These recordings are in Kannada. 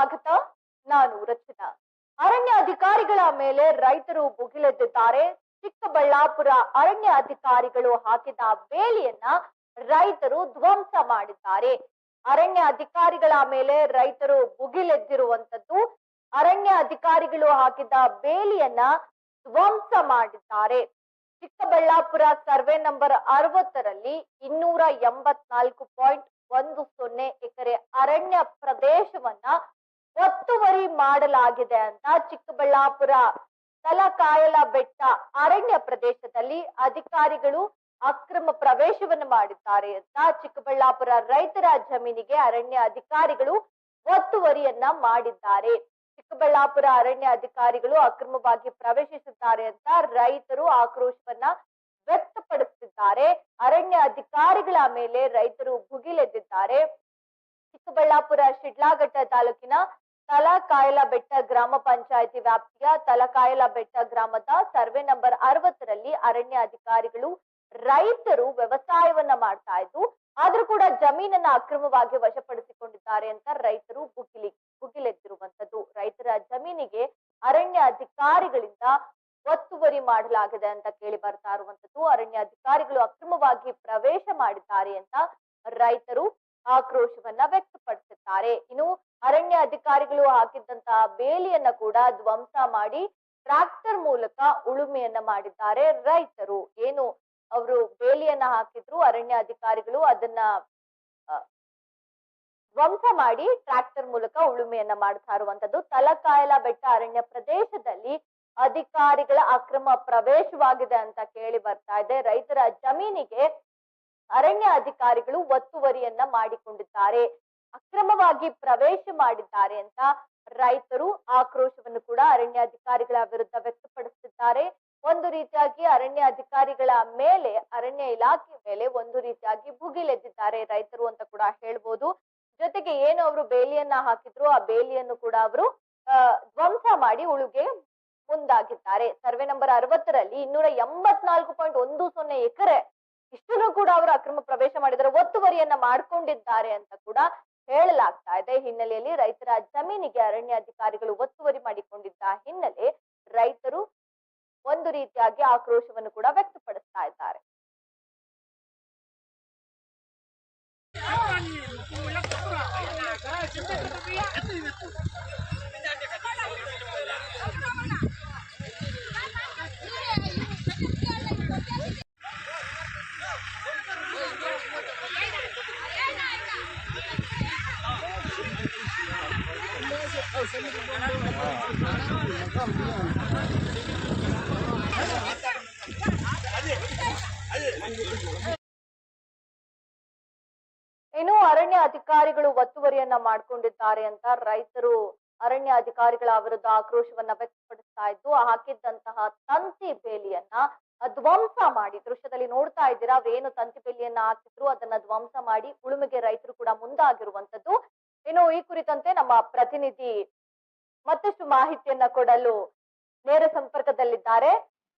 ಸ್ವಾಗತ ನಾನು ರಚನಾ ಅರಣ್ಯ ಅಧಿಕಾರಿಗಳ ಮೇಲೆ ರೈತರು ಭುಗಿಲೆದ್ದಿದ್ದಾರೆ. ಚಿಕ್ಕಬಳ್ಳಾಪುರ ಅರಣ್ಯ ಅಧಿಕಾರಿಗಳು ಹಾಕಿದ ಬೇಲಿಯನ್ನ ರೈತರು ಧ್ವಂಸ ಮಾಡಿದ್ದಾರೆ. ಅರಣ್ಯ ಅಧಿಕಾರಿಗಳ ಮೇಲೆ ರೈತರು ಭುಗಿಲೆದ್ದಿರುವಂತದ್ದು ಅರಣ್ಯ ಅಧಿಕಾರಿಗಳು ಹಾಕಿದ ಬೇಲಿಯನ್ನ ಧ್ವಂಸ ಮಾಡಿದ್ದಾರೆ. ಚಿಕ್ಕಬಳ್ಳಾಪುರ ಸರ್ವೆ ನಂಬರ್ ಅರವತ್ತರಲ್ಲಿ ಇನ್ನೂರ ಎಂಬತ್ನಾಲ್ಕು ಪಾಯಿಂಟ್ ಒಂದು ಸೊನ್ನೆ ಎಕರೆ ಅರಣ್ಯ ಪ್ರದೇಶವನ್ನ ಒತ್ತುವರಿ ಮಾಡಲಾಗಿದೆ ಅಂತ ಚಿಕ್ಕಬಳ್ಳಾಪುರ ತಲಕಾಯಲ ಬೆಟ್ಟ ಅರಣ್ಯ ಪ್ರದೇಶದಲ್ಲಿ ಅಧಿಕಾರಿಗಳು ಅಕ್ರಮ ಪ್ರವೇಶವನ್ನು ಮಾಡಿದ್ದಾರೆ ಅಂತ ಚಿಕ್ಕಬಳ್ಳಾಪುರ ರೈತರ ಜಮೀನಿಗೆ ಅರಣ್ಯ ಅಧಿಕಾರಿಗಳು ಒತ್ತುವರಿಯನ್ನ ಮಾಡಿದ್ದಾರೆ. ಚಿಕ್ಕಬಳ್ಳಾಪುರ ಅರಣ್ಯ ಅಧಿಕಾರಿಗಳು ಅಕ್ರಮವಾಗಿ ಪ್ರವೇಶಿಸಿದ್ದಾರೆ ಅಂತ ರೈತರು ಆಕ್ರೋಶವನ್ನ ವ್ಯಕ್ತಪಡಿಸುತ್ತಿದ್ದಾರೆ ಅರಣ್ಯ ಅಧಿಕಾರಿಗಳ ಮೇಲೆ ರೈತರು ಭುಗಿಲೆದ್ದಿದ್ದಾರೆ. ಚಿಕ್ಕಬಳ್ಳಾಪುರ ಶಿಡ್ಲಾಘಟ್ಟ ತಾಲೂಕಿನ ತಲಕಾಯಲ ಬೆಟ್ಟ ಗ್ರಾಮ ಪಂಚಾಯಿತಿ ವ್ಯಾಪ್ತಿಯ ತಲಕಾಯಲ ಬೆಟ್ಟ ಗ್ರಾಮದ ಸರ್ವೆ ನಂಬರ್ ಅರವತ್ತರಲ್ಲಿ ಅರಣ್ಯ ಅಧಿಕಾರಿಗಳು ರೈತರು ವ್ಯವಸಾಯವನ್ನ ಮಾಡ್ತಾ ಇದ್ದು, ಆದ್ರೂ ಕೂಡ ಜಮೀನನ್ನ ಅಕ್ರಮವಾಗಿ ವಶಪಡಿಸಿಕೊಂಡಿದ್ದಾರೆ ಅಂತ ರೈತರು ಭುಗಿಲಿ ಭುಗಿಲೆದ್ದಿರುವಂತದ್ದು ರೈತರ ಜಮೀನಿಗೆ ಅರಣ್ಯ ಅಧಿಕಾರಿಗಳಿಂದ ಒತ್ತುವರಿ ಮಾಡಲಾಗಿದೆ ಅಂತ ಕೇಳಿ ಬರ್ತಾ ಇರುವಂತದ್ದು ಅರಣ್ಯ ಅಧಿಕಾರಿಗಳು ಅಕ್ರಮವಾಗಿ ಪ್ರವೇಶ ಮಾಡಿದ್ದಾರೆ ಅಂತ ರೈತರು ಆಕ್ರೋಶವನ್ನ ವ್ಯಕ್ತಪಡಿಸುತ್ತಾರೆ. ಇನ್ನು ಅರಣ್ಯ ಅಧಿಕಾರಿಗಳು ಹಾಕಿದ್ದಂತಹ ಬೇಲಿಯನ್ನ ಕೂಡ ಧ್ವಂಸ ಮಾಡಿ ಟ್ರಾಕ್ಟರ್ ಮೂಲಕ ಉಳುಮೆಯನ್ನ ಮಾಡಿದ್ದಾರೆ ರೈತರು. ಏನು ಅವರು ಬೇಲಿಯನ್ನ ಹಾಕಿದ್ರು, ಅರಣ್ಯ ಅಧಿಕಾರಿಗಳು ಅದನ್ನ ಧ್ವಂಸ ಮಾಡಿ ಟ್ರಾಕ್ಟರ್ ಮೂಲಕ ಉಳುಮೆಯನ್ನ ಮಾಡ್ತಾ ಇರುವಂತದ್ದು. ತಲಕಾಯಲ ಬೆಟ್ಟ ಅರಣ್ಯ ಪ್ರದೇಶದಲ್ಲಿ ಅಧಿಕಾರಿಗಳ ಅಕ್ರಮ ಪ್ರವೇಶವಾಗಿದೆ ಅಂತ ಕೇಳಿ ಬರ್ತಾ ಇದೆ. ರೈತರ ಜಮೀನಿಗೆ ಅರಣ್ಯ ಅಧಿಕಾರಿಗಳು ಒತ್ತುವರಿಯನ್ನ ಮಾಡಿಕೊಂಡಿದ್ದಾರೆ. ಅಕ್ರಮವಾಗಿ ಪ್ರವೇಶ ಮಾಡಿದ್ದಾರೆ ಅಂತ ರೈತರು ಆಕ್ರೋಶವನ್ನು ಕೂಡ ಅರಣ್ಯ ಅಧಿಕಾರಿಗಳ ವಿರುದ್ಧ ವ್ಯಕ್ತಪಡಿಸುತ್ತಿದ್ದಾರೆ. ಒಂದು ರೀತಿಯಾಗಿ ಅರಣ್ಯ ಅಧಿಕಾರಿಗಳ ಮೇಲೆ, ಅರಣ್ಯ ಇಲಾಖೆ ಮೇಲೆ ಒಂದು ರೀತಿಯಾಗಿ ಭುಗಿಲೆದ್ದಿದ್ದಾರೆ ರೈತರು ಅಂತ ಕೂಡ ಹೇಳ್ಬೋದು. ಜೊತೆಗೆ ಏನು ಅವರು ಬೇಲಿಯನ್ನ ಹಾಕಿದ್ರು ಆ ಬೇಲಿಯನ್ನು ಕೂಡ ಅವರು ಧ್ವಂಸ ಮಾಡಿ ಉಳುಗೆ ಮುಂದಾಗಿದ್ದಾರೆ. ಸರ್ವೆ ನಂಬರ್ ಅರವತ್ತರಲ್ಲಿ ಇನ್ನೂರ ಎಂಬತ್ನಾಲ್ಕು ಪಾಯಿಂಟ್ ಒಂದು ಸೊನ್ನೆ ಎಕರೆ ಇಷ್ಟನ್ನು ಕೂಡ ಅವರು ಅಕ್ರಮ ಪ್ರವೇಶ ಮಾಡಿದ್ದಾರೆ ಒತ್ತುವರಿಯನ್ನ ಮಾಡ್ಕೊಂಡಿದ್ದಾರೆ ಅಂತ ಕೂಡ ಹೇಳಲಾಗ್ತಾ ಇದೆ. ಹಿನ್ನೆಲೆಯಲ್ಲಿ ರೈತರ ಜಮೀನಿಗೆ ಅರಣ್ಯ ಅಧಿಕಾರಿಗಳು ಒತ್ತುವರಿ ಮಾಡಿಕೊಂಡಿದ್ದ ಹಿನ್ನೆಲೆ ರೈತರು ಒಂದು ರೀತಿಯಾಗಿ ಆಕ್ರೋಶವನ್ನು ಕೂಡ ವ್ಯಕ್ತಪಡಿಸ್ತಾ ಇದ್ದಾರೆ. ಅಧಿಕಾರಿಗಳು ಒತ್ತುವರಿಯನ್ನ ಮಾಡ್ಕೊಂಡಿದ್ದಾರೆ ಅಂತ ರೈತರು ಅರಣ್ಯ ಅಧಿಕಾರಿಗಳ ವಿರುದ್ಧ ಆಕ್ರೋಶವನ್ನ ವ್ಯಕ್ತಪಡಿಸ್ತಾ ಇದ್ದು, ಹಾಕಿದ್ದಂತಹ ತಂತಿ ಬೇಲಿಯನ್ನ ಧ್ವಂಸ ಮಾಡಿ, ದೃಶ್ಯದಲ್ಲಿ ನೋಡ್ತಾ ಇದ್ದೀರಾ ಅವ್ರು ಏನು ತಂತಿ ಬೇಲಿಯನ್ನ ಹಾಕಿದ್ರು, ಅದನ್ನ ಧ್ವಂಸ ಮಾಡಿ ಉಳುಮೆಗೆ ರೈತರು ಕೂಡ ಮುಂದಾಗಿರುವಂತದ್ದು ಇನ್ನು ಈ ಕುರಿತಂತೆ ನಮ್ಮ ಪ್ರತಿನಿಧಿ ಮತ್ತಷ್ಟು ಮಾಹಿತಿಯನ್ನ ಕೊಡಲು ನೇರ ಸಂಪರ್ಕದಲ್ಲಿದ್ದಾರೆ.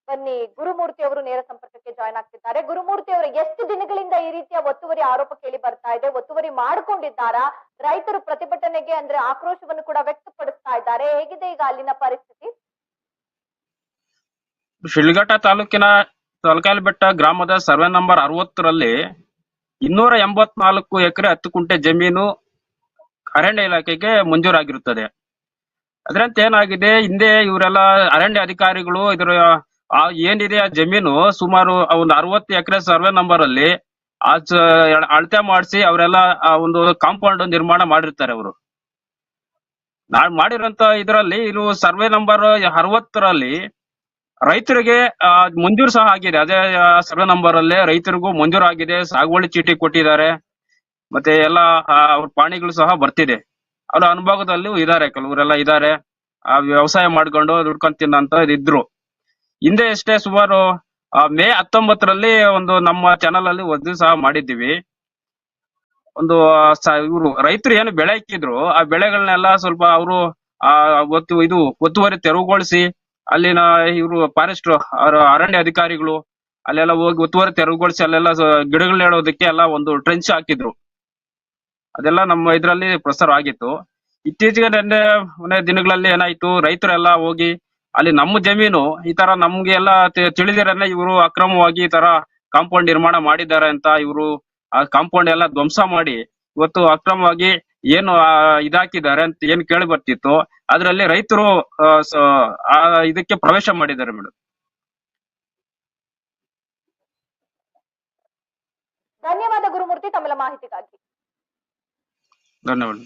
ಬನ್ನಿ, ಗುರುಮೂರ್ತಿ ಅವರು ನೇರ ಸಂಪರ್ಕಕ್ಕೆ ಜಾಯ್ನ್ ಆಗ್ತಿದ್ದಾರೆ. ಗುರುಮೂರ್ತಿ ಅವರು ಎಷ್ಟು ದಿನಗಳಿಂದ ಈ ರೀತಿಯ ಒತ್ತುವರಿ ಆರೋಪ ಕೇಳಿ ಬರ್ತಾ ಇದೆ, ಒತ್ತುವರಿ ಮಾಡಿಕೊಂಡಿದ್ದಾರಾ? ರೈತರು ಪ್ರತಿಭಟನೆಗೆ ಅಂದ್ರೆ ಆಕ್ರೋಶವನ್ನು ಕೂಡ ವ್ಯಕ್ತಪಡಿಸ್ತಾ ಇದ್ದಾರೆ. ಹೇಗಿದೆ ಈಗ ಅಲ್ಲಿನ ಪರಿಸ್ಥಿತಿ? ಶಿಳ್ಘಟ್ಟ ತಾಲೂಕಿನ ತಲಕಾಲ್ ಬೆಟ್ಟ ಗ್ರಾಮದ ಸರ್ವೆ ನಂಬರ್ ಅರವತ್ತರಲ್ಲಿ ಇನ್ನೂರ ಎಂಬತ್ನಾಲ್ಕು ಎಕರೆ ಹತ್ತು ಕುಂಟೆ ಜಮೀನು ಅರಣ್ಯ ಇಲಾಖೆಗೆ ಮಂಜೂರಾಗಿರುತ್ತದೆ. ಅದರಂತೆ ಏನಾಗಿದೆ? ಹಿಂದೆ ಇವರೆಲ್ಲ ಅರಣ್ಯ ಅಧಿಕಾರಿಗಳು, ಇದರ ಆ ಏನಿದೆ ಆ ಜಮೀನು ಸುಮಾರು ಒಂದು ಅರವತ್ತು ಎಕರೆ ಸರ್ವೆ ನಂಬರ್ ಅಲ್ಲಿ, ಆ ಅಳತೆ ಮಾಡಿಸಿ ಅವರೆಲ್ಲ ಆ ಒಂದು ಕಾಂಪೌಂಡ್ ನಿರ್ಮಾಣ ಮಾಡಿರ್ತಾರೆ ಅವರು. ನಾ ಮಾಡಿರೋಂತ ಇದರಲ್ಲಿ ಇದು ಸರ್ವೆ ನಂಬರ್ ಅರವತ್ತರಲ್ಲಿ ರೈತರಿಗೆ ಮಂಜೂರು ಸಹ ಆಗಿದೆ. ಅದೇ ಸರ್ವೆ ನಂಬರ್ ಅಲ್ಲೇ ರೈತರಿಗೂ ಮಂಜೂರು ಆಗಿದೆ. ಸಾಗುವಳಿ ಚೀಟಿ ಕೊಟ್ಟಿದ್ದಾರೆ. ಮತ್ತೆ ಎಲ್ಲ ಅವ್ರ ಪಾಣಿಗಳು ಸಹ ಬರ್ತಿದೆ. ಅವ್ರ ಅನುಭವದಲ್ಲೂ ಇದಾರೆ. ಕೆಲವರೆಲ್ಲ ಇದಾರೆ. ಆ ವ್ಯವಸಾಯ ಮಾಡ್ಕೊಂಡು ದುಡ್ಕೊಂಡ್ ಅಂತ ಇದ್ರು. ಹಿಂದೆ ಎಷ್ಟೇ ಸುಮಾರು ಮೇ ಹತ್ತೊಂಬತ್ತರಲ್ಲಿ ಒಂದು ನಮ್ಮ ಚಾನಲ್ ಅಲ್ಲಿ ವರದಿ ಸಹ ಮಾಡಿದ್ದೀವಿ. ಒಂದು ಇವರು ರೈತರು ಏನು ಬೆಳೆ ಇಕ್ಕಿದ್ರು, ಆ ಬೆಳೆಗಳನ್ನೆಲ್ಲ ಸ್ವಲ್ಪ ಅವರು, ಆ, ಒತ್ತು, ಇದು ಒತ್ತುವರಿ ತೆರವುಗೊಳಿಸಿ, ಅಲ್ಲಿನ ಇವರು ಫಾರೆಸ್ಟ್ ಅವರ ಅರಣ್ಯ ಅಧಿಕಾರಿಗಳು, ಅಲ್ಲೆಲ್ಲ ಹೋಗಿ ಒತ್ತುವರಿ ತೆರವುಗೊಳಿಸಿ, ಅಲ್ಲೆಲ್ಲ ಗಿಡಗಳು ನೆಡೋದಕ್ಕೆ ಎಲ್ಲ ಒಂದು ಟ್ರೆಂಚ್ ಹಾಕಿದ್ರು. ಅದೆಲ್ಲ ನಮ್ಮ ಇದರಲ್ಲಿ ಪ್ರಸಾರ ಆಗಿತ್ತು. ಇತ್ತೀಚೆಗೆ ನಿನ್ನೆ, ಮೊನ್ನೆ ದಿನಗಳಲ್ಲಿ ಏನಾಯ್ತು, ರೈತರೆಲ್ಲ ಹೋಗಿ ಅಲ್ಲಿ ನಮ್ಮ ಜಮೀನು ಈ ತರ ನಮ್ಗೆ ಎಲ್ಲ ತಿಳಿದಿರಲ್ಲ ಇವರು ಅಕ್ರಮವಾಗಿ ಈ ತರ ಕಾಂಪೌಂಡ್ ನಿರ್ಮಾಣ ಮಾಡಿದ್ದಾರೆ ಅಂತ ಇವರು ಆ ಕಾಂಪೌಂಡ್ ಎಲ್ಲ ಧ್ವಂಸ ಮಾಡಿ ಇವತ್ತು ಅಕ್ರಮವಾಗಿ ಏನು ಇದಾಕಿದ್ದಾರೆ ಅಂತ ಏನ್ ಕೇಳಿ ಬರ್ತಿತ್ತು. ಅದರಲ್ಲಿ ರೈತರು ಆ, ಇದಕ್ಕೆ ಪ್ರವೇಶ ಮಾಡಿದ್ದಾರೆ ಮೇಡಮ್ ಧನ್ಯವಾದ ಗುರುಮೂರ್ತಿ ತಮ್ಮೆಲ್ಲ ಮಾಹಿತಿಗಾಗಿ. ಧನ್ಯವಾದ.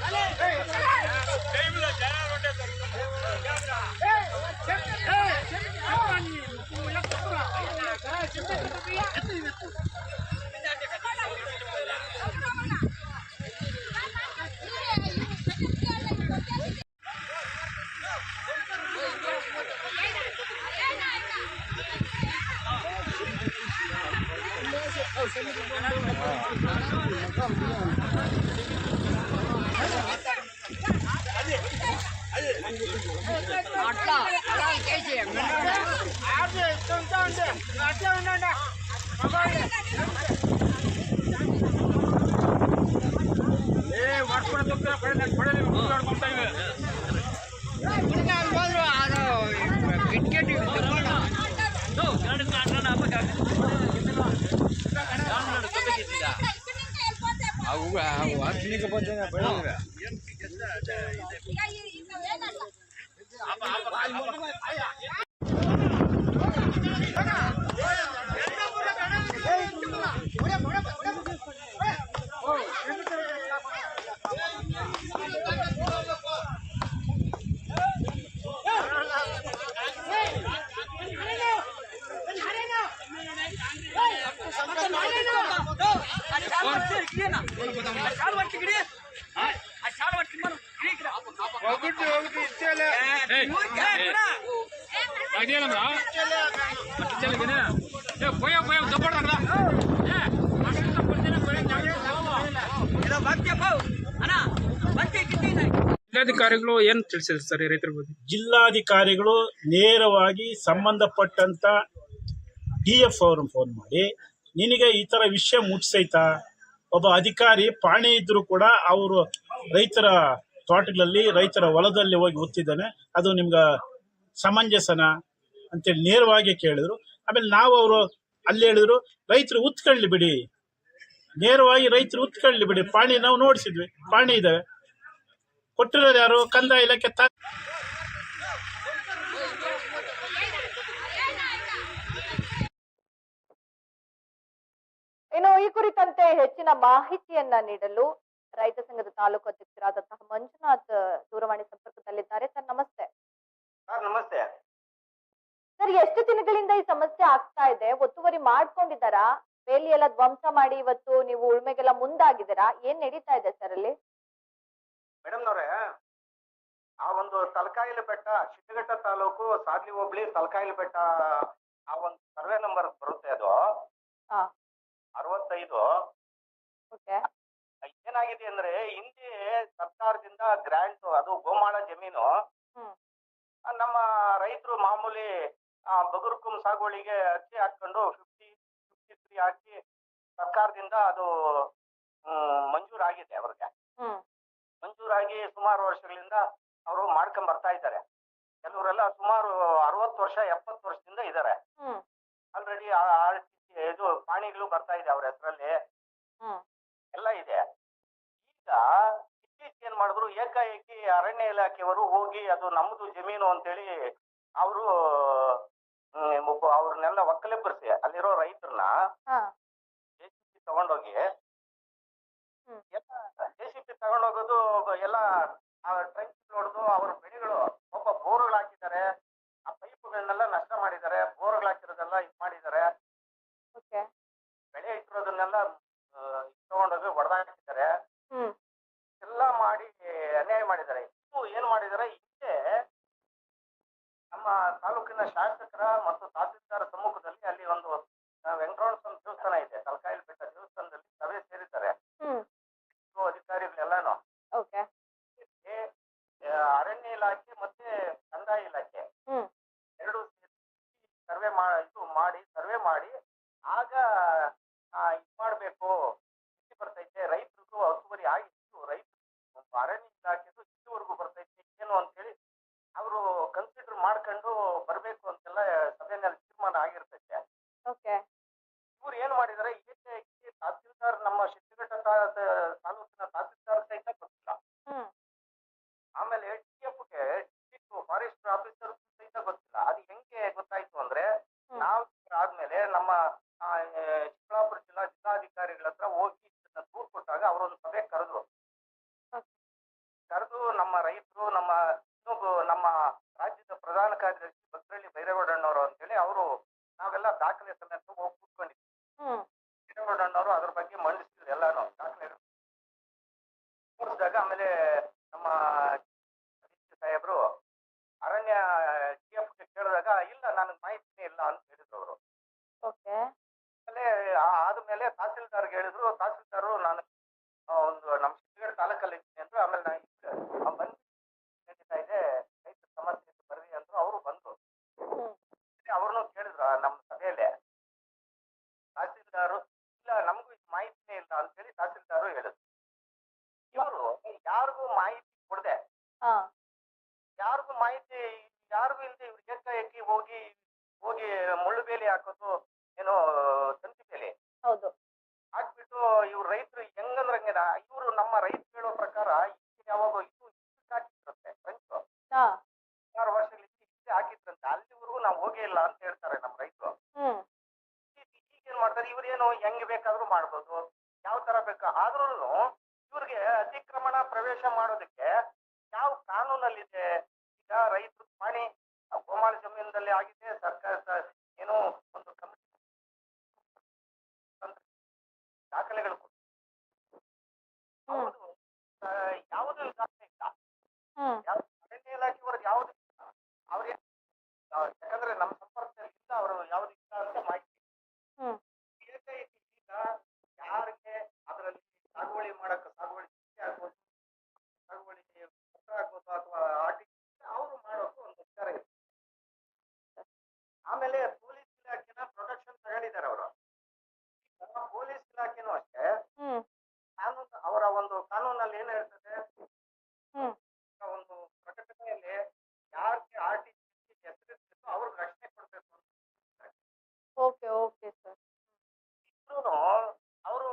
Ei, ei, ei, ei, 哎呀 ಜಿಲ್ಲಾಧಿಕಾರಿಗಳು ಏನ್ ತಿಳಿಸಿದ್ರು ಸರ್ ರೈತರ ಬಗ್ಗೆ? ಜಿಲ್ಲಾಧಿಕಾರಿಗಳು ನೇರವಾಗಿ ಸಂಬಂಧಪಟ್ಟಂತ ಡಿ ಎಫ್ ಅವ್ರನ್ನ ಫೋನ್ ಮಾಡಿ ನಿನಗೆ ಈ ತರ ವಿಷಯ ಮುಟ್ಸೈತಾ? ಒಬ್ಬ ಅಧಿಕಾರಿ ಪಾಣಿ ಇದ್ರು ಕೂಡ ಅವರು ರೈತರ ತೋಟಗಳಲ್ಲಿ ರೈತರ ಹೊಲದಲ್ಲಿ ಹೋಗಿ ಒತ್ತಿದ್ದಾನೆ ಅದು ನಿಮ್ಗೆ ಸಮಂಜಸನ? ಅಂತೇಳಿ ನೇರವಾಗಿ ಕೇಳಿದ್ರು. ಆಮೇಲೆ ನಾವು ಅವರು ಅಲ್ಲಿ ಹೇಳಿದ್ರು ರೈತರು ಉತ್ಕೊಳ್ಳಿ ಬಿಡಿ. ನೇರವಾಗಿ ರೈತರು ಉತ್ಕೊಳ್ಳಿ ಬಿಡಿ. ಪಾಣಿ ನಾವು ನೋಡಿಸಿದ್ವಿ. ಪಾಣಿ ಇದಾವೆ. ಕೊಟ್ಟಿರೋದು ಯಾರು? ಕಂದಾಯ ಇಲಾಖೆ ತಾ ಇನ್ನು ಈ ಕುರಿತಂತೆ ಹೆಚ್ಚಿನ ಮಾಹಿತಿಯನ್ನ ನೀಡಲು ರೈತ ಸಂಘದ ತಾಲೂಕು ಅಧ್ಯಕ್ಷರಾದಂತಹ ಮಂಜುನಾಥ್ ದೂರವಾಣಿ ಸಂಪರ್ಕದಲ್ಲಿದ್ದಾರೆ. ಸರ್ ನಮಸ್ತೆ. ಸರ್ ನಮಸ್ತೆ. ಸರ್ ಎಷ್ಟು ದಿನಗಳಿಂದ ಈ ಸಮಸ್ಯೆ ಆಗ್ತಾ ಇದೆ? ಒತ್ತುವರಿ ಮಾಡ್ಕೊಂಡಿದ್ದಾರಾ? ಬೇಲಿ ಎಲ್ಲ ಧ್ವಂಸ ಮಾಡಿ ಇವತ್ತು ನೀವು ಉಳ್ಮೆಗೆಲ್ಲ ಮುಂದಾಗಿದ್ದೀರಾ? ಏನ್ ನಡೀತಾ ಇದೆ ಸರ್ ಅಲ್ಲಿ? ಅವರೇ ಆ ಒಂದು ತಲಕಾಯಿಲ ಬೆಟ್ಟ ಶಿಡ್ಲಘಟ್ಟ ತಾಲೂಕು ಸಾದ್ಲಿ ಹೋಬಳಿ ತಲಕಾಯಿಲ ಬೆಟ್ಟ ಆ ಒಂದು ಸರ್ವೆ ನಂಬರ್ ಬರುತ್ತೆ ಅದು. ಹಾ. ಅರವತ್ತೈದು. ಏನಾಗಿದೆ ಅಂದ್ರೆ ಹಿಂದೆ ಸರ್ಕಾರದಿಂದ ಗ್ರಾಂಟ್ ಅದು ಗೋಮಾಳ ಜಮೀನು. ನಮ್ಮ ರೈತರು ಮಾಮೂಲಿ ಬಗುರುಕುಂ ಸಾಗುವಳಿಗೆ ಅರ್ಜಿ ಹಾಕೊಂಡು ಫಿಫ್ಟಿ ಫಿಫ್ಟಿ ತ್ರೀ ಹಾಕಿ ಸರ್ಕಾರದಿಂದ ಅದು ಮಂಜೂರಾಗಿದೆ ಅವ್ರಿಗೆ. ಮಂಜೂರಾಗಿ ಸುಮಾರು ವರ್ಷಗಳಿಂದ ಅವರು ಮಾಡ್ಕೊಂಡ್ ಬರ್ತಾ ಇದ್ದಾರೆ. ಕೆಲವರೆಲ್ಲ ಸುಮಾರು ಅರವತ್ತು ವರ್ಷ ಎಪ್ಪತ್ತು ವರ್ಷದಿಂದ ಇದ್ದಾರೆ. ಆಲ್ರೆಡಿ ಇದು ಪಾಣಿಗಳು ಬರ್ತಾ ಇದೆ ಅವ್ರ ಹೆಸರಲ್ಲಿ. ಎಲ್ಲ ಇದೆ. ಈಗ ಇತ್ತೀಚೆಗೆ ಏನ್ ಮಾಡಿದ್ರು ಏಕಾಏಕಿ ಅರಣ್ಯ ಇಲಾಖೆಯವರು ಹೋಗಿ ಅದು ನಮ್ಮದು ಜಮೀನು ಅಂತೇಳಿ ಅವರು ಅವ್ರನ್ನೆಲ್ಲ ಒಕ್ಕಲೆಬ್ಬರಿಸಿ ಅಲ್ಲಿರೋ ರೈತರನ್ನ ಜೆಸಿಪಿ ತಗೊಂಡೋಗಿ. ಎಲ್ಲ ಜೆಸಿಪಿ ತಗೊಂಡೋಗೋದು ಎಲ್ಲ ಟ್ರಂಕ್ ಹೊಡೆದು ಅವ್ರ ಬೆಳೆಗಳು ಒಬ್ಬ ಬೋರ್ಗಳು ಹಾಕಿದ್ದಾರೆ. ಆ ಪೈಪ್ಗಳನ್ನೆಲ್ಲ ನಷ್ಟ ಮಾಡಿದ್ದಾರೆ. ಬೋರ್ಗಳು ಹಾಕಿರೋದೆಲ್ಲ ಇದು ಮಾಡಿದ್ದಾರೆ. ಬೆಳೆ ಇಟ್ಟಿರೋದನ್ನೆಲ್ಲ ತಗೊಂಡೋಗಿ ಹೊಡೆದಾಕಿದ್ದಾರೆ ಎಲ್ಲ ಮಾಡಿ ಅನ್ಯಾಯ ಮಾಡಿದ್ದಾರೆ. ಇದು ಏನ್ ಮಾಡಿದ್ದಾರೆ? ತಾಲೂಕಿನ ಶಾಸಕರ ಮತ್ತು ತಹಸೀಲ್ದಾರ ಸಮ್ಮುಖದಲ್ಲಿ ಅಲ್ಲಿ ಒಂದು ವೆಂಕಟರಮಣ ದೇವಸ್ಥಾನ ಇದೆ. ತಲಕಾಯಿಲ್ ಬೆಟ್ಟ ದೇವಸ್ಥಾನದಲ್ಲಿ ಸಭೆ ಸೇರಿದ್ದಾರೆ. ಅಧಿಕಾರಿಗಳೆಲ್ಲಾನು. ಅರಣ್ಯ ಇಲಾಖೆ ಮತ್ತೆ ಕಂದಾಯ ಇಲಾಖೆ. ಎರಡು ಸರ್ವೆ ಇದು ಮಾಡಿ ಸರ್ವೆ ಮಾಡಿ ಆಗ ಇದ್ ಮಾಡ್ಬೇಕು ಬರ್ತೈತೆ. ರೈತರಿಗೂ ಒತ್ತುವರಿ ಆಗಿತ್ತು. ರೈತರು ಅರಣ್ಯ ಮಾಡ್ಕೊಂಡು ಬರ್ಬೇಕು ಅಂತೆಲ್ಲ ಸಭೆಯಲ್ಲಿ ತೀರ್ಮಾನ ಆಗಿರ್ತೈತೆ. ಓಕೆ ಇವ್ರು ಏನ್ ಮಾಡಿದಾರೆ? ಈಚೆ ತಹಸೀಲ್ದಾರ್ ನಮ್ಮ ಶಿಡ್ಲಘಟ್ಟ ತಾಲೂಕಿನ ತಹಸೀಲ್ದಾರ್ ಸಹಿತ ಗೊತ್ತಿಲ್ಲ. ಆಮೇಲೆ ಟಿ ಎಫ್ಗೆ ಡಿಸ್ಟ್ರಿಕ್ಟ್ ಫಾರೆಸ್ಟ್ ಆಫೀಸರ್ ಸಹಿತ ಗೊತ್ತಿಲ್ಲ. ಅದು ಹೆಂಗೆ ಗೊತ್ತಾಯ್ತು ಅಂದ್ರೆ ನಾವು ಆದ್ಮೇಲೆ ನಮ್ಮ ಚಿಕ್ಕಬಳ್ಳಾಪುರ ಜಿಲ್ಲಾ ಜಿಲ್ಲಾಧಿಕಾರಿಗಳ ಹತ್ರ ಹೋಗಿ ದೂರ್ ದೂರು ಕೊಟ್ಟಾಗ ಅವರೊಂದು ಸಭೆ ಕರೆದ್ರು ಕರೆದು ನಮ್ಮ ರೈತರು ನಮ್ಮ ನಮ್ಮ tardes. ಹೋಗಿ ಹೋಗಿ ಮುಳ್ಳು ಬೇಲಿ ಹಾಕೋದು ಏನೋ ತಂತಿ ಬೇಲಿ. ಹೌದು. ಹಾಕ್ಬಿಟ್ಟು ಇವ್ರ ರೈತರು ಹೆಂಗಂದ್ರಂಗೆ ಇವರು ನಮ್ಮ ರೈತರು ಹೇಳೋ ಪ್ರಕಾರ ಯಾವಾಗ ಇದು ಇಷ್ಟು ಹಾಕಿದ್ರಂತೆ ಫ್ರೆಂಡ್ಸ್ ಹಾ. ವರ್ಷದಲ್ಲಿ ಇಷ್ಟೇ ಹಾಕಿದ್ರಂತೆ. ಅಲ್ಲಿವರೆಗೂ ನಾವು ಹೋಗೇ ಇಲ್ಲ ಅಂತ ಹೇಳ್ತಾರೆ ನಮ್ಮ ರೈತರು. ಹ್ಮ್. ಈಗೇನ್ ಮಾಡ್ತಾರೆ ಇವ್ರೇನು ಹೆಂಗ್ ಬೇಕಾದ್ರೂ ಮಾಡ್ಬೋದು. ಯಾವ ತರ ಬೇಕು? ಆದ್ರೂ ಇವ್ರಿಗೆ ಅತಿಕ್ರಮಣ ಪ್ರವೇಶ ಮಾಡೋದಕ್ಕೆ ಯಾವ ಕಾನೂನಲ್ಲಿದೆ? ಈಗ ರೈತರು ಗೋಮಾಳ ಜಮೀನಲ್ಲಿ ಆಗಿದೆ. ಸರ್ಕಾರದ ಏನೋ ಒಂದು ಕಮಿಟಿ ದಾಖಲೆಗಳು ಕೊಟ್ಟು ಹ್ಮ್ ಅವ್ರದ್ದು ಆ, ಯಾವುದು ದಾಖಲೆ ಇಲ್ಲ ಹ್ಮ್ ಯಾವ ಅರಣ್ಯ ಇಲಾಖೆಯವ್ರದ್ದು ಯಾವುದು ಅವ್ರಿಗೆ ಆ, ಯಾಕಂದ್ರೆ ನಮ್ಮ ಸಂಪರ್ಕದಲ್ಲಿ ಇಲ್ಲ ಅವರು ಯಾವ್ದು ಇಲ್ಲ ಅಂತ ಮಾಹಿತಿ ಹ್ಮ್ ಏಕೈಕ ಈಗ ಯಾರಿಗೆ ಅದರಲ್ಲಿ ಸಾಗುವಳಿ ಮಾಡಕ್ಕೆ ಸಾಗುವಳಿ ಶಿಕ್ಷೆ ಆಗ್ಬೋದು ಸಾಗುವಳಿ ಪತ್ರ ಆಗ್ಬೋದು ಅಥವಾ ಆಟಿ ಅವರು ಮಾಡೋಕೆ ಒಂದು ವಿಚಾರ ಇದೆ ಆಮೇಲೆ ಪೊಲೀಸ್ ಇಲಾಖೆನ ಪ್ರೊಟೆಕ್ಷನ್ ತಗೊಂಡಿದ್ದಾರೆ ಅವರು ಪೊಲೀಸ್ ಇಲಾಖೆನೂ ಅಷ್ಟೇ ಹ್ಮ್ ಕಾನೂನು ಅವರ ಒಂದು ಕಾನೂನಲ್ಲಿ ಏನ್ ಹೇಳ್ತದೆ ಹ್ಮ್ ಆ ಒಂದು ಪ್ರಕಟಣೆಯಲ್ಲಿ ಯಾರಿಗೆ ಆರ್ ಟಿ ಹೆಸರಿರ್ತೈತೋ ಅವ್ರಿಗೆ ರಕ್ಷಣೆ ಕೊಡ್ಬೇಕು ಅಂತ ಓಕೆ ಓಕೆ ಸರ್ ಇದ್ರೂ ಅವರು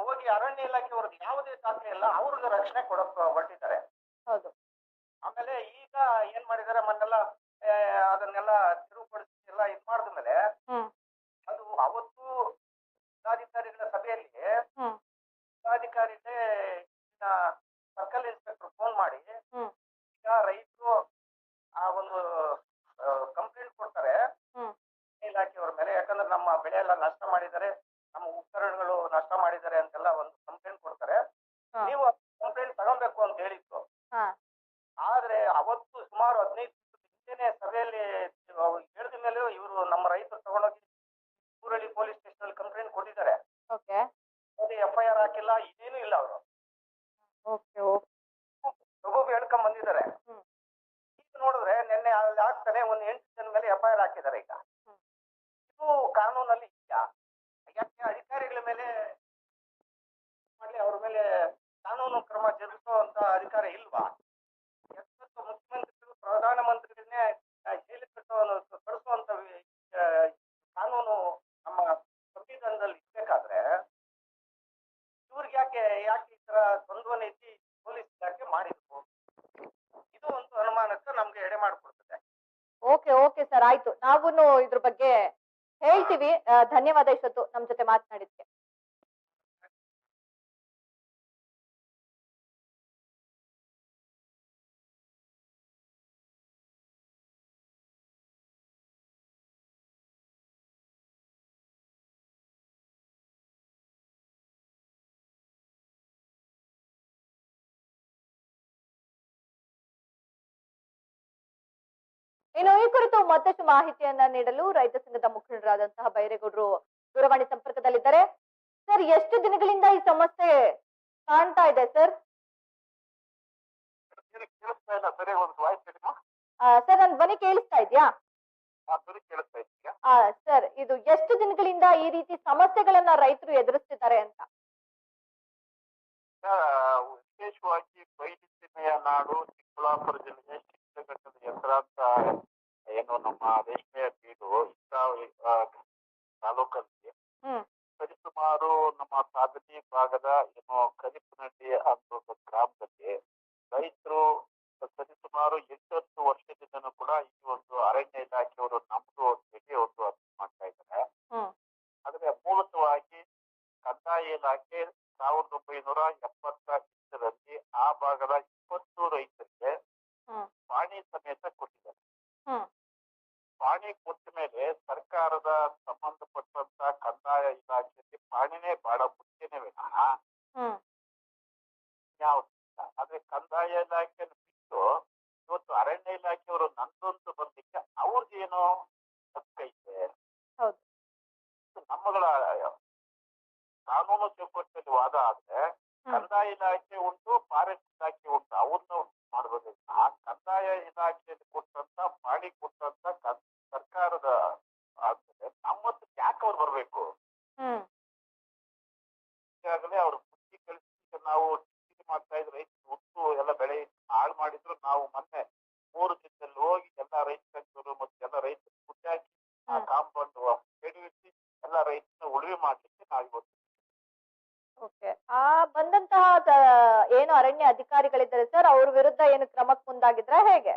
ಹೋಗಿ ಅರಣ್ಯ ಇಲಾಖೆಯವ್ರದ್ದು ಯಾವುದೇ ದಾಖಲೆ ಇಲ್ಲ ಅವ್ರಿಗೆ ರಕ್ಷಣೆ ಕೊಡಕ್ ಹೊರಟಿದ್ದಾರೆ. ಹೌದು. ಆಮೇಲೆ ಈಗ ಏನ್ ಮಾಡಿದಾರೆ ಮೊನ್ನೆಲ್ಲ ಅದನ್ನೆಲ್ಲ ತಿರುವುಪಡಿಸಿ ಎಲ್ಲ ಇದ್ ಮಾಡಿದ್ಮೇಲೆ ಮೇಲೆ ಅದು ಅವತ್ತು ಜಿಲ್ಲಾಧಿಕಾರಿಗಳ ಸಭೆಯಲ್ಲಿ ಹ್ಮ್. ಜಿಲ್ಲಾಧಿಕಾರಿಗೆ ಸರ್ಕಲ್ ಇನ್ಸ್ಪೆಕ್ಟರ್ ಫೋನ್ ಮಾಡಿ ಈಗ ರೈತರು ಆ ಒಂದು ಕಂಪ್ಲೇಂಟ್ ಕೊಡ್ತಾರೆ. ಇಲಾಖೆಯವ್ರ ಮೇಲೆ ಯಾಕಂದ್ರೆ ನಮ್ಮ ಬೆಳೆ ಎಲ್ಲ ನಷ್ಟ ಮಾಡಿದ್ದಾರೆ ನಮ್ಮ ಉಪಕರಣಗಳು ನಷ್ಟ ಮಾಡಿದ್ದಾರೆ ಅಂತೆಲ್ಲ ಒಂದು ಕಂಪ್ಲೇಂಟ್ ಕೊಡ್ತಾರೆ. ನೀವು ಕಂಪ್ಲೇಂಟ್ ತಗೊಬೇಕು ಅಂತ ಹೇಳಿತ್ತು. ಹಾ. ಆದ್ರೆ ಅವತ್ತು ಸುಮಾರು ಹದಿನೈದು ಹಿಂದೆನೆ ಸಭೆಯಲ್ಲಿ ಹೇಳಿದ ಮೇಲೆ ಇವರು ನಮ್ಮ ರೈತರು ತಗೊಂಡೋಗಿ ಊರಳ್ಳಿ ಪೊಲೀಸ್ ಸ್ಟೇಷನ್ ಅಲ್ಲಿ ಕಂಪ್ಲೇಂಟ್ ಕೊಟ್ಟಿದ್ದಾರೆ. ಎಫ್ ಐ ಆರ್ ಹಾಕಿಲ್ಲ ಇದೇನು ಇಲ್ಲ ಅವರು. Okay okay. ರಘು ಹೇಳ್ಕೊಂಡ್ ಬಂದಿದ್ದಾರೆ. ಈಗ ನೋಡಿದ್ರೆ ನಿನ್ನೆ ಅಲ್ಲಿ ಹಾಕ್ತಾನೆ ಒಂದು ಎಂಟು ಜನ ಮೇಲೆ ಎಫ್ ಐ ಆರ್ ಹಾಕಿದ್ದಾರೆ ಈಗ. ಇದು ಕಾನೂನಲ್ಲಿ ಇದೆಯಾ? ಯಾಕೆ ಅಧಿಕಾರಿಗಳ ಮೇಲೆ ಮಾಡ್ಲಿ ಅವ್ರ ಮೇಲೆ ಕಾನೂನು ಕ್ರಮ ಜರುಗಿಸುವಂತ ಅಧಿಕಾರ ಇಲ್ವಾ? ಎಷ್ಟೊತ್ತು ಮುಖ್ಯಮಂತ್ರಿಗಳು ಪ್ರಧಾನಮಂತ್ರಿಗಳನ್ನೇ ಆ, ಜೈಲಿಗೆ ಕಟ್ಟುವ ಕಳಿಸುವಂತ ಕಾನೂನು ನಮ್ಮ ಸಂವಿಧಾನದಲ್ಲಿ ಇರ್ಬೇಕಾದ್ರೆ ಇವ್ರಿಗೆ ಯಾಕೆ ಯಾಕೆ ಈ ತರ ದ್ವಂದ್ವ ನೀತಿ ಪೊಲೀಸ್ ಇಲಾಖೆ ಮಾಡಿದ್ರು ಇದು ಒಂದು ಅನುಮಾನಕ್ಕೆ ನಮ್ಗೆ ಎಡೆ ಮಾಡಿಕೊಡ್ತದೆ. ಓಕೆ ಓಕೆ ಸರ್ ಆಯ್ತು. ನಾವು ಇದ್ರ ಬಗ್ಗೆ ಹೇಳ್ತೀವಿ. ಧನ್ಯವಾದ ಇಷ್ಟೊತ್ತು. ನಮ್ ಜೊತೆ ಮಾತನಾಡಿದ್ಕೆ ಇನ್ನು ಈ ಕುರಿತು ಮತ್ತಷ್ಟು ಮಾಹಿತಿಯನ್ನ ನೀಡಲು ರೈತ ಸಂಘದ ಮುಖಂಡರಾದಂತಹ ಬೈರೇಗೌಡರು ದೂರವಾಣಿ ಸಂಪರ್ಕದಲ್ಲಿದ್ದಾರೆ. ಸರ್ ಎಷ್ಟು ದಿನಗಳಿಂದ ಈ ಸಮಸ್ಯೆ ಕಾಣ್ತಾ ಇದೆ ಸರ್? ಸರಿ ನನ್ ಧ್ವನಿ ಕೇಳಿಸ್ತಾ ಇದೆಯಾ? ಸರಿ ಇದು ಎಷ್ಟು ದಿನಗಳಿಂದ ಈ ರೀತಿ ಸಮಸ್ಯೆಗಳನ್ನ ರೈತರು ಎದುರಿಸ್ತಿದ್ದಾರೆ ಅಂತ? ವಿಶೇಷವಾಗಿ ಸೀಮೆಯ ನಾಡು ಚಿಕ್ಕಬಳ್ಳಾಪುರ ಜಿಲ್ಲೆಯ ಶಿಕ್ಷಕಟ್ಟದ ಹೆಸರಾಂತ ಏನು ನಮ್ಮ ರೇಷ್ಮೆ ಬೀಡು ತಾಲೂಕಲ್ಲಿ. ಸರಿಸುಮಾರು ನಮ್ಮ ಸಾಗತಿ ಭಾಗದ ಏನು ಕರಿಪನಹಳ್ಳಿ ಅಂತ ಗ್ರಾಮದಲ್ಲಿ ರೈತರು ಸರಿಸುಮಾರು ಎಂಟತ್ತು ವರ್ಷದಿಂದನೂ ಕೂಡ ಈ ಒಂದು ಅರಣ್ಯ ಇಲಾಖೆಯವರು ನಮ್ದು ಅಂತ ಹೇಳಿ ಒಂದು ಅರ್ಜಿ ಮಾಡ್ತಾ ಇದ್ದಾರೆ. ಆದ್ರೆ ಮೂಲತವಾಗಿ ಕಂದಾಯ ಇಲಾಖೆ ಸಾವಿರದ ಒಂಬೈನೂರ ಎಪ್ಪತ್ತ ಎಂಟರಲ್ಲಿ ಆ ಭಾಗದ ಇಪ್ಪತ್ತು ರೈತರಿಗೆ. ಪಾಣಿ ಸಮೇತ ಕೊಟ್ಟಿದ್ದಾರೆ. ಪಾಣಿ ಕೊಟ್ಟ ಮೇಲೆ ಸರ್ಕಾರದ ಸಂಬಂಧಪಟ್ಟಂತ ಕಂದಾಯ ಇಲಾಖೆಯಲ್ಲಿ ಪಾಣಿನೇ ಬಹಳ ಮುಖ್ಯನೇ ವಿನಃ ಆದ್ರೆ ಕಂದಾಯ ಇಲಾಖೆಯನ್ನು ಬಿಟ್ಟು ಇವತ್ತು ಅರಣ್ಯ ಇಲಾಖೆಯವರು ನಂದೊಂದು ಬಂದಿಕ್ಕೆ ಹೌದು. ಇದು ನಮ್ಮಗಳ ಕಾನೂನು ಚೌಕಟ್ಟಲ್ಲಿ ವಾದ ಆದ್ರೆ ಕಂದಾಯ ಇಲಾಖೆ ಉಂಟು ಫಾರೆಸ್ಟ್ ಇಲಾಖೆ ಉಂಟು ಅವ್ರನ್ನ ಮಾಡಬಹುದು ಆ ಕಂದಾಯ ಇಲಾಖೆಯಲ್ಲಿ ಕೊಟ್ಟಂತ ಪಾಣಿ ಕೊಟ್ಟಂತ ಕನ್- ಸರ್ಕಾರದ ಆದ್ಮೇಲೆ ನಮ್ಮತ್ತು ಯಾಕೆ ಅವ್ರು ಬರ್ಬೇಕು ಹ್ಮ್ ಈಗಾಗಲೇ ಅವ್ರು ಬುದ್ಧಿ ಕಲಿಸಿ ನಾವು ಡಿಗ್ರಿ ಮಾಡ್ತಾ ಇದ್ರು ರೈತರು ಉತ್ತು ಎಲ್ಲ ಬೆಳೆ ಹಾಳು ಮಾಡಿದ್ರು ನಾವು ಮೊನ್ನೆ ಮೂರು ದಿನದಲ್ಲಿ ಹೋಗಿ ಎಲ್ಲ ರೈತ ಸಂಘರು ಮತ್ತು ಎಲ್ಲ ರೈತರು ಗುಡ್ಡ ಹಾಕಿ ಆ ಹ್ಮ್. ಕಾಂಪೌಂಡ್ ಕೆಡವಿಸಿ ಎಲ್ಲ ರೈತನ ಉಳುಮೆ ಮಾಡ್ಲಿಕ್ಕೆ ನಾವು ಇವತ್ತು ಓಕೆ ಆ ಬಂದಂತಹ ತ- ಏನು ಅರಣ್ಯ ಅಧಿಕಾರಿಗಳಿದ್ದಾರೆ ಸರ್ ಅವ್ರ ವಿರುದ್ಧ ಏನು ಕ್ರಮಕ್ಕೆ ಮುಂದಾಗಿದ್ರ ಹೇಗೆ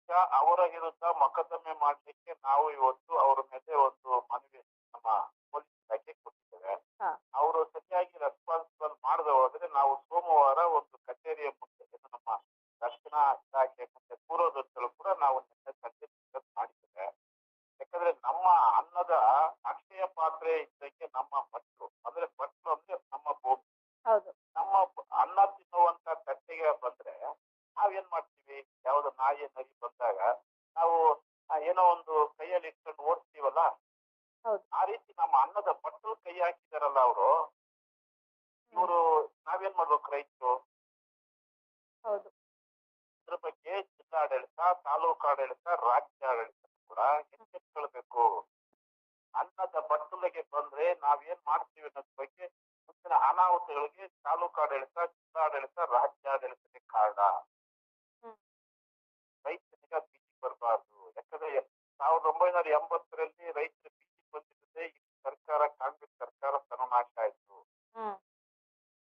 ಈಗ ಅವರ ವಿರುದ್ಧ ಮೊಕದ್ದಮೆ ಮಾಡ್ಲಿಕ್ಕೆ ನಾವು ಇವತ್ತು ಅವರ ಮೇಲೆ ಒಂದು ಮನವಿ ನಮ್ಮ ಪೊಲೀಸ್ ಇಲಾಖೆ ಕೊಟ್ಟಿದ್ದೇವೆ ಹಾ. ಅವರು ಸರಿಯಾಗಿ ರೆಸ್ಪಾನ್ಸಿಬಲ್ ಮಾಡದೆ ಹೋದ್ರೆ ನಾವು ಸೋಮವಾರ ಒಂದು ಕಚೇರಿಯ ಮುಂದೆ ಇದು ನಮ್ಮ ರಕ್ಷಣಾ ಇಲಾಖೆ ಮತ್ತೆ ಪೂರ್ವದರ್ಶಿಗಳು ಕೂಡ ನಾವು ನಿನ್ನೆ ಸಂಜೆ discuss ಮಾಡಿದ್ದೇವೆ ಯಾಕಂದ್ರೆ ನಮ್ಮ ಅನ್ನದ ಅಕ್ಷಯ ಪಾತ್ರೆ ಇದ್ದಕ್ಕೆ ನಮ್ಮ ಭಟ್ರು. ಅಂದ್ರೆ ಭಟ್ರು ಅಂದ್ರೆ ನಮ್ಮ ಭೂಮಿ. ನಮ್ಮ ಅನ್ನ ತಿನ್ನುವಂತ ತಟ್ಟೆಗೆ ಬಂದ್ರೆ ನಾವೇನ್ ಮಾಡ್ತೀವಿ? ಯಾವ್ದು ನಾಯಿ ನರಿ ಬಂದಾಗ ನಾವು ಏನೋ ಒಂದು ಕೈಯಲ್ಲಿ ಇಟ್ಕೊಂಡು ಓಡಿಸ್ತೀವಲ್ಲ. ಆ ರೀತಿ ನಮ್ಮ ಅನ್ನದ ಭಟ್ರು ಕೈ ಹಾಕಿದಾರಲ್ಲ ಅವರು. ಇವರು ನಾವೇನ್ ಮಾಡ್ಬೇಕು ರೈತರು? ಇದ್ರ ಬಗ್ಗೆ ಜಿಲ್ಲಾಡಳಿತ ತಾಲೂಕಾಡಳಿತ ರಾಜ್ಯ ಆಡಳಿತ ಕೂಡ ಎಚ್ಚೆತ್ಕೊಳ್ಬೇಕು ಅನ್ನದ ಬಟ್ಟಲಿಗೆ ಬಂದ್ರೆ ನಾವೇನ್ ಮಾಡ್ತೀವಿ ಅನ್ನೋದ್ರ ಬಗ್ಗೆ ಮುಂದಿನ ಅನಾಹುತಗಳಿಗೆ ತಾಲೂಕು ಆಡಳಿತ ಜಿಲ್ಲಾಡಳಿತ ರಾಜ್ಯಾಡಳಿತಕ್ಕೆ ಕಾರಣ ಹ್ಮ್. ರೈತನಿಗ ಬೀದಿಗೆ ಬರಬಾರ್ದು ಯಾಕಂದ್ರೆ ಸಾವಿರದ ಒಂಬೈನೂರ ಎಂಬತ್ತರಲ್ಲಿ ರೈತರು ಬೀದಿಗೆ ಬಂದಿದ್ದೆ ಈ ಸರ್ಕಾರ ಕಾಂಗ್ರೆಸ್ ಸರ್ಕಾರ ಸರ್ವನಾಶ ಆಯ್ತು.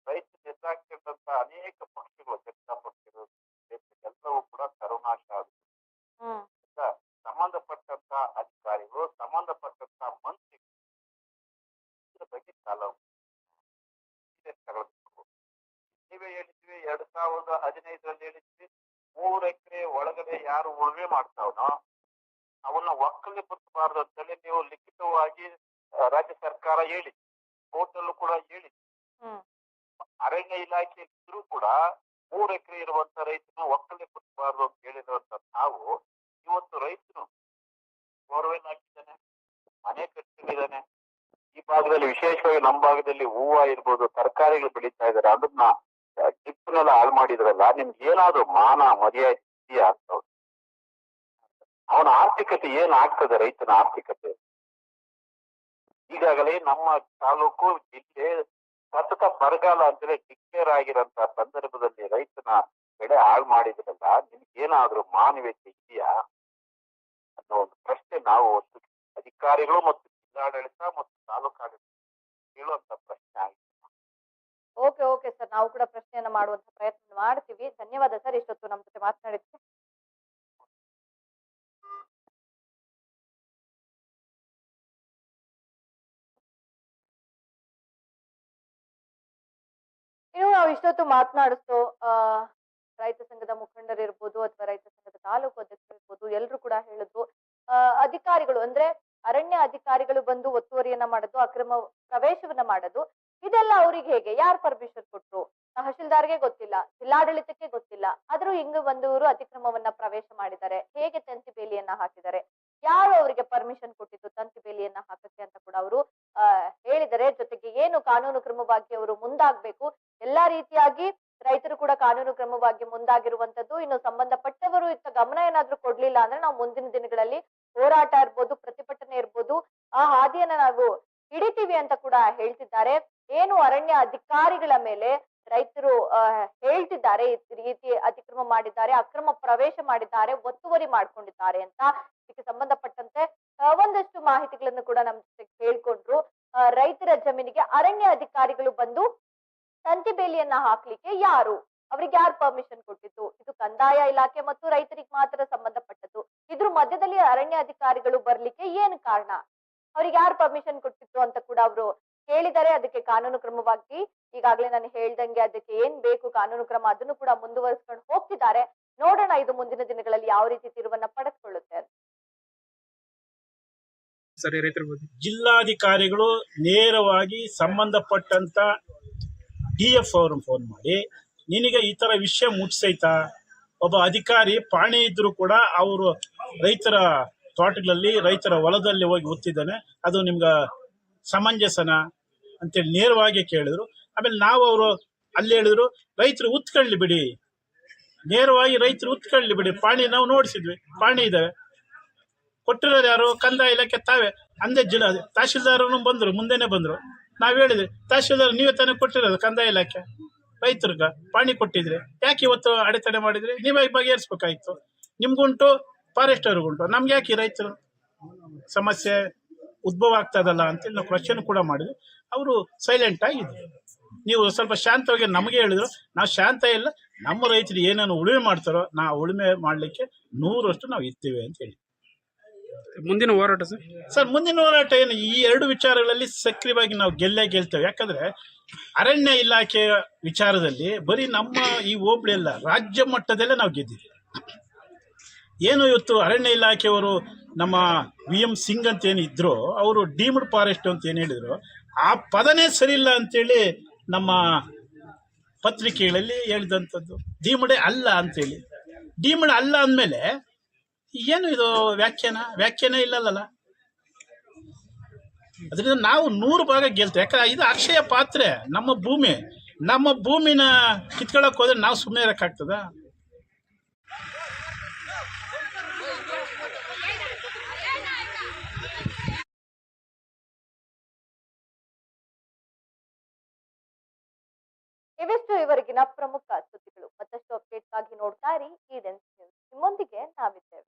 ರೈತ ಎದುರಾಗ್ತಿರ್ತಂತ ಅನೇಕ ಪಕ್ಷಗಳು ಜನತಾ ಪಕ್ಷಗಳು ಎಲ್ಲವೂ ಕೂಡ ಸರ್ವನಾಶ ಆಗುತ್ತೆ ಸಂಬಂಧಪಟ್ಟಂತ ಅಧಿಕಾರಿಗಳು ಸಂಬಂಧಪಟ್ಟಂತ ಮಂತ್ರಿಗಳು ಇದ್ರ ಬಗ್ಗೆ ಕಾಲ ನೀವೇ ಹೇಳಿದ್ವಿ ಎರಡ್ ಸಾವಿರದ ಹದಿನೈದರಲ್ಲಿ ಹೇಳಿದ್ವಿ ಮೂರು ಎಕರೆ ಒಳಗಡೆ ಯಾರು ಉಳುಮೆ ಮಾಡ್ತಾವನೋ ಅವನ್ನ ಒಕ್ಕಲಿ ಬರ್ತಬಾರ್ದು ಅಂತೇಳಿ ನೀವು ಲಿಖಿತವಾಗಿ ರಾಜ್ಯ ಸರ್ಕಾರ ಹೇಳಿ ಕೋರ್ಟಲ್ಲೂ ಕೂಡ ಹೇಳಿ ಅರಣ್ಯ ಇಲಾಖೆ ಇದ್ರೂ ಕೂಡ ಮೂರ್ ಎಕರೆ ಇರುವಂತ ರೈತನ ಒಕ್ಕಲೆ ಕೊಡಬಾರದು ಅಂತ ಹೇಳಿರುವಂತ ನಾವು ಇವತ್ತು ರೈತನು ಬೋರ್ವೆಲ್ ಹಾಕಿದ್ದಾನೆ ಮನೆ ಕಟ್ಟಿದ್ದಾನೆ ಈ ಭಾಗದಲ್ಲಿ ವಿಶೇಷವಾಗಿ ನಮ್ಮ ಭಾಗದಲ್ಲಿ ಹೂವ ಇರ್ಬೋದು ತರಕಾರಿಗಳು ಬೆಳೀತಾ ಇದಾರೆ ಅದನ್ನ ಟಿಪ್ಪನೆಲ್ಲ ಹಾಳು ಮಾಡಿದ್ರಲ್ಲ ನಿಮ್ಗೆ ಏನಾದ್ರು ಮಾನ ಮರ್ಯಾದೆ ಅಂತ ಅವನ ಆರ್ಥಿಕತೆ ಏನ್ ಆಗ್ತದೆ ರೈತನ ಆರ್ಥಿಕತೆ? ಈಗಾಗಲೇ ನಮ್ಮ ತಾಲೂಕು ಜಿಲ್ಲೆ ಸತತ ಬರಗಾಲ ಅಂದ್ರೆ ಡಿಕ್ಲೇರ್ ಆಗಿರೋಂತ ಸಂದರ್ಭದಲ್ಲಿ ರೈತನ ಬೆಳೆ ಹಾಳು ಮಾಡಿದ್ರಲ್ಲ, ನಿಮ್ಗೆ ಏನಾದ್ರೂ ಮಾನವೀಯತೆ ಇದೆಯಾ ಅನ್ನೋ ಒಂದು ಪ್ರಶ್ನೆ ನಾವು ಅಧಿಕಾರಿಗಳು ಮತ್ತು ಜಿಲ್ಲಾಡಳಿತ ಮತ್ತು ತಾಲೂಕಾಡಳಿತ ಕೇಳುವಂತ ಪ್ರಶ್ನೆ ಆಗಿದೆ. ಓಕೆ ಓಕೆ ಸರ್ ನಾವು ಕೂಡ ಪ್ರಶ್ನೆಯನ್ನು ಮಾಡುವಂತ ಪ್ರಯತ್ನ ಮಾಡ್ತೀವಿ. ಧನ್ಯವಾದ ಸರ್ ಇಷ್ಟೊತ್ತು ನಮ್ಮ ಜೊತೆ ಮಾತನಾಡಿದ್ವಿ ಇಷ್ಟೊತ್ತು ಮಾತನಾಡಿಸ್ತು, ಆ, ರೈತ ಸಂಘದ ಮುಖಂಡರಿರ್ಬೋದು ಅಥವಾ ರೈತ ಸಂಘದ ತಾಲೂಕು ಅಧ್ಯಕ್ಷರಿರ್ಬೋದು ಎಲ್ಲರೂ ಕೂಡ ಹೇಳಿದ್ರು. ಅಧಿಕಾರಿಗಳು ಅಂದ್ರೆ ಅರಣ್ಯ ಅಧಿಕಾರಿಗಳು ಬಂದು ಒತ್ತುವರಿಯನ್ನ ಮಾಡೋದು, ಅಕ್ರಮ ಪ್ರವೇಶವನ್ನ ಮಾಡೋದು, ಇದೆಲ್ಲ ಅವ್ರಿಗೆ ಹೇಗೆ? ಯಾರು ಪರ್ಮಿಷನ್ ಕೊಟ್ರು? ತಹಶೀಲ್ದಾರ್ಗೆ ಗೊತ್ತಿಲ್ಲ, ಜಿಲ್ಲಾಡಳಿತಕ್ಕೆ ಗೊತ್ತಿಲ್ಲ. ಆದ್ರೂ ಹಿಂಗ ಬಂದವರು ಅತಿಕ್ರಮವನ್ನ ಪ್ರವೇಶ ಮಾಡಿದ್ದಾರೆ. ಹೇಗೆ ತಂತಿ ಬೇಲಿಯನ್ನ ಹಾಕಿದ್ದಾರೆ? ಯಾರು ಅವರಿಗೆ ಪರ್ಮಿಷನ್ ಕೊಟ್ಟಿದ್ದು? ತಂತಿ ಬೇಲಿಯನ್ನ ಹಾಕಕ್ಕೆ ಅಂತ ಕೂಡ ಅವರು ಹೇಳಿದರೆ. ಜೊತೆಗೆ ಏನು ಕಾನೂನು ಕ್ರಮವಾಗಿ ಅವರು ಮುಂದಾಗಬೇಕು? ಎಲ್ಲಾ ರೀತಿಯಾಗಿ ರೈತರು ಕೂಡ ಕಾನೂನು ಕ್ರಮವಾಗಿ ಮುಂದಾಗಿರುವಂತದ್ದು ಇನ್ನು ಸಂಬಂಧಪಟ್ಟವರು ಇತ್ತ ಗಮನ ಏನಾದ್ರೂ ಕೊಡ್ಲಿಲ್ಲ ಅಂದ್ರೆ ನಾವು ಮುಂದಿನ ದಿನಗಳಲ್ಲಿ ಹೋರಾಟ ಇರ್ಬೋದು, ಪ್ರತಿಭಟನೆ ಇರ್ಬೋದು, ಆ ಹಾದಿಯನ್ನ ನಾವು ಹಿಡಿತೀವಿ ಅಂತ ಕೂಡ ಹೇಳ್ತಿದ್ದಾರೆ. ಏನು ಅರಣ್ಯ ಅಧಿಕಾರಿಗಳ ಮೇಲೆ ರೈತರು ಹೇಳ್ತಿದ್ದಾರೆ ರೀತಿ ಅತಿಕ್ರಮ ಮಾಡಿದ್ದಾರೆ, ಅಕ್ರಮ ಪ್ರವೇಶ ಮಾಡಿದ್ದಾರೆ, ಒತ್ತುವರಿ ಮಾಡ್ಕೊಂಡಿದ್ದಾರೆ ಅಂತ ಇದಕ್ಕೆ ಸಂಬಂಧಪಟ್ಟಂತೆ ಒಂದಷ್ಟು ಮಾಹಿತಿಗಳನ್ನು ಕೂಡ ನಮ್ಮ ಜೊತೆ ಕೇಳ್ಕೊಂಡ್ರು. ರೈತರ ಜಮೀನಿಗೆ ಅರಣ್ಯ ಅಧಿಕಾರಿಗಳು ಬಂದು ತಂತಿ ಬೇಲಿಯನ್ನ ಹಾಕ್ಲಿಕ್ಕೆ ಯಾರು? ಅವ್ರಿಗೆ ಯಾರು ಪರ್ಮಿಷನ್ ಕೊಟ್ಟಿತ್ತು ಇದು ಕಂದಾಯ ಇಲಾಖೆ ಮತ್ತು ರೈತರಿಗೆ ಮಾತ್ರ ಸಂಬಂಧಪಟ್ಟದ್ದು. ಇದ್ರ ಮಧ್ಯದಲ್ಲಿ ಅರಣ್ಯ ಅಧಿಕಾರಿಗಳು ಬರ್ಲಿಕ್ಕೆ ಏನು ಕಾರಣ? ಅವ್ರಿಗೆ ಯಾರು ಪರ್ಮಿಷನ್ ಕೊಟ್ಟಿತ್ತು ಅಂತ ಕೂಡ ಅವರು ಕೇಳಿದ್ದಾರೆ ಅದಕ್ಕೆ ಕಾನೂನು ಕ್ರಮವಾಗಿ ಈಗಾಗಲೇ ನಾನು ಹೇಳ್ದಂಗೆ ಅದಕ್ಕೆ ಏನ್ ಬೇಕು ಕಾನೂನು ಕ್ರಮ ಅದನ್ನು ಕೂಡ ಮುಂದುವರಿಸ್ಕೊಂಡು ಹೋಗ್ತಿದ್ದಾರೆ. ನೋಡೋಣ ಇದು ಮುಂದಿನ ದಿನಗಳಲ್ಲಿ ಯಾವ ರೀತಿ ತಿರುವನ್ನ ಪಡೆದುಕೊಳ್ಳುತ್ತೆ ಜಿಲ್ಲಾಧಿಕಾರಿಗಳು ನೇರವಾಗಿ ಸಂಬಂಧಪಟ್ಟಂತ ಡಿ ಎಫ್ ಫೋನ್ ಮಾಡಿ, ನಿನಗೆ ಈ ತರ ವಿಷಯ ಮುಟ್ಸೈತಾ? ಒಬ್ಬ ಅಧಿಕಾರಿ ಪಾಣಿ ಇದ್ರು ಕೂಡ ಅವರು ರೈತರ ತೋಟಗಳಲ್ಲಿ, ರೈತರ ಹೊಲದಲ್ಲಿ ಹೋಗಿ ಒತ್ತಿದ್ದಾನೆ ಅದು ನಿಮ್ಗ ಸಮಂಜಸನ ಅಂತೇಳಿ ನೇರವಾಗಿ ಕೇಳಿದ್ರು. ಆಮೇಲೆ ನಾವು ಅವರು ಅಲ್ಲಿ ಹೇಳಿದ್ರು, ರೈತರು ಉತ್ಕೊಳ್ಳಿ ಬಿಡಿ. ನೇರವಾಗಿ ರೈತರು ಉತ್ಕೊಳ್ಳಿ ಬಿಡಿ. ಪಾಣಿ ನಾವು ನೋಡಿಸಿದ್ವಿ. ಪಾಣಿ ಇದಾವೆ ಕೊಟ್ಟಿರೋರು ಯಾರು? ಕಂದಾಯ ಇಲಾಖೆ ತಾವೇ. ಅಂದೇ ಜಿಲ್ಲಾ ತಹಶೀಲ್ದಾರನು ಬಂದ್ರು, ಮುಂದೆನೆ ಬಂದ್ರು. ನಾವು ಹೇಳಿದ್ವಿ, ತಹಶೀಲ್ದಾರ್ ನೀವೇ ತಾನೇ ಕೊಟ್ಟಿರೋದು ಕಂದಾಯ ಇಲಾಖೆ. ರೈತರಿಗ ಪಾಣಿ ಕೊಟ್ಟಿದ್ರಿ. ಯಾಕೆ ಇವತ್ತು ಅಡೆತಡೆ ಮಾಡಿದ್ರಿ? ನೀವೇ ಬಗೆಹರಿಸ್ಬೇಕಾಯ್ತು ನಿಮ್ಗುಂಟು ಫಾರೆಸ್ಟ್ ಅವ್ರಿಗುಂಟು ನಮ್ಗೆ ಯಾಕೆ ರೈತರು? ಸಮಸ್ಯೆ ಉದ್ಭವ ಆಗ್ತದಲ್ಲ ಅಂತೇಳಿ ನಾವು ಕ್ವಶನ್ ಕೂಡ ಮಾಡಿದ್ವಿ. ಅವರು ಸೈಲೆಂಟ್ ಆಗಿದ್ರು ನೀವು ಸ್ವಲ್ಪ ಶಾಂತವಾಗಿ ನಮಗೆ ಹೇಳಿದ್ರು. ನಾವು ಶಾಂತ ಇಲ್ಲ ನಮ್ಮ ರೈತರು ಏನೇನು ಉಳುಮೆ ಮಾಡ್ತಾರೋ ನಾ ಉಳುಮೆ ಮಾಡ್ಲಿಕ್ಕೆ ನೂರಷ್ಟು ನಾವು ಇರ್ತೀವಿ ಅಂತ ಹೇಳಿ. ಮುಂದಿನ ಹೋರಾಟ ಸರ್? ಸರ್ ಮುಂದಿನ ಹೋರಾಟ ಏನು? ಈ ಎರಡು ವಿಚಾರಗಳಲ್ಲಿ ಸಕ್ರಿಯವಾಗಿ ನಾವು ಗೆಲ್ಲೇ ಗೆಲ್ತೇವೆ. ಯಾಕಂದ್ರೆ ಅರಣ್ಯ ಇಲಾಖೆಯ ವಿಚಾರದಲ್ಲಿ ಬರೀ ನಮ್ಮ ಈ ಹೋಬಳಿ ಅಲ್ಲ ರಾಜ್ಯ ಮಟ್ಟದಲ್ಲೇ ನಾವು ಗೆದ್ದಿದ್ದೀವಿ. ಏನು ಇವತ್ತು ಅರಣ್ಯ ಇಲಾಖೆಯವರು ನಮ್ಮ ವಿ ಎಂ ಸಿಂಗ್ ಅಂತ ಏನು ಅವರು ಡೀಮ್ಡ್ ಫಾರೆಸ್ಟ್ ಅಂತ ಏನು ಹೇಳಿದರು, ಆ ಪದನೇ ಸರಿಯಿಲ್ಲ ಅಂತೇಳಿ ನಮ್ಮ ಪತ್ರಿಕೆಗಳಲ್ಲಿ ಹೇಳಿದಂಥದ್ದು. ಡೀಮ್ಡೆ ಅಲ್ಲ ಅಂತೇಳಿ. ಡೀಮ್ಡ್ ಅಲ್ಲ ಅಂದಮೇಲೆ ಏನು ಇದು ವ್ಯಾಖ್ಯಾನ? ವ್ಯಾಖ್ಯಾನ ಇಲ್ಲಲ್ಲ ಅದರಿಂದ ನಾವು ನೂರು ಭಾಗ ಗೆಲ್ತೇವೆ. ಯಾಕಂದ್ರೆ ಇದು ಅಕ್ಷಯ ಪಾತ್ರೆ, ನಮ್ಮ ಭೂಮಿ. ನಮ್ಮ ಭೂಮಿನ ಕಿತ್ಕೊಳ್ಳೋಕೆ ಹೋದ್ರೆ ನಾವು ಸುಮ್ಮನೆ ಇರೋಕ್ಕಾಗ್ತದ? ಇವಿಷ್ಟು ಇವರಿಗಿನ ಪ್ರಮುಖ ಸುದ್ದಿಗಳು. ಮತ್ತಷ್ಟು ಅಪ್ಡೇಟ್ಗಾಗಿ ನೋಡ್ತಾ ಇರಿ. ಈ ನ್ಯೂಸ್ ನಿಮ್ಮೊಂದಿಗೆ ನಾವಿದ್ದೇವೆ.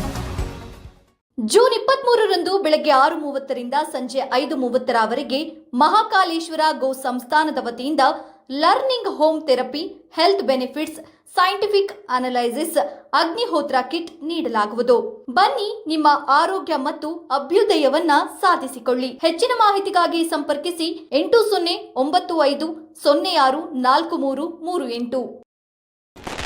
ಜೂನ್ ಇಪ್ಪತ್ಮೂರರಂದು ಬೆಳಗ್ಗೆ ಆರು ಮೂವತ್ತರಿಂದ ಸಂಜೆ ಐದು ಮೂವತ್ತರವರೆಗೆ ಮಹಾಕಾಲೇಶ್ವರ ಗೋ ಸಂಸ್ಥಾನದ ವತಿಯಿಂದ learning home therapy, health benefits, scientific analysis, Agnihotra kit ನೀಡಲಾಗುವುದು. ಬನ್ನಿ ನಿಮ್ಮ ಆರೋಗ್ಯ ಮತ್ತು ಅಭ್ಯುದಯವನ್ನ ಸಾಧಿಸಿಕೊಳ್ಳಿ. ಹೆಚ್ಚಿನ ಮಾಹಿತಿಗಾಗಿ ಸಂಪರ್ಕಿಸಿ ಎಂಟು ಸೊನ್ನೆ ಒಂಬತ್ತು ಐದು ಸೊನ್ನೆ ಆರು ನಾಲ್ಕು ಮೂರು ಮೂರು ಎಂಟು.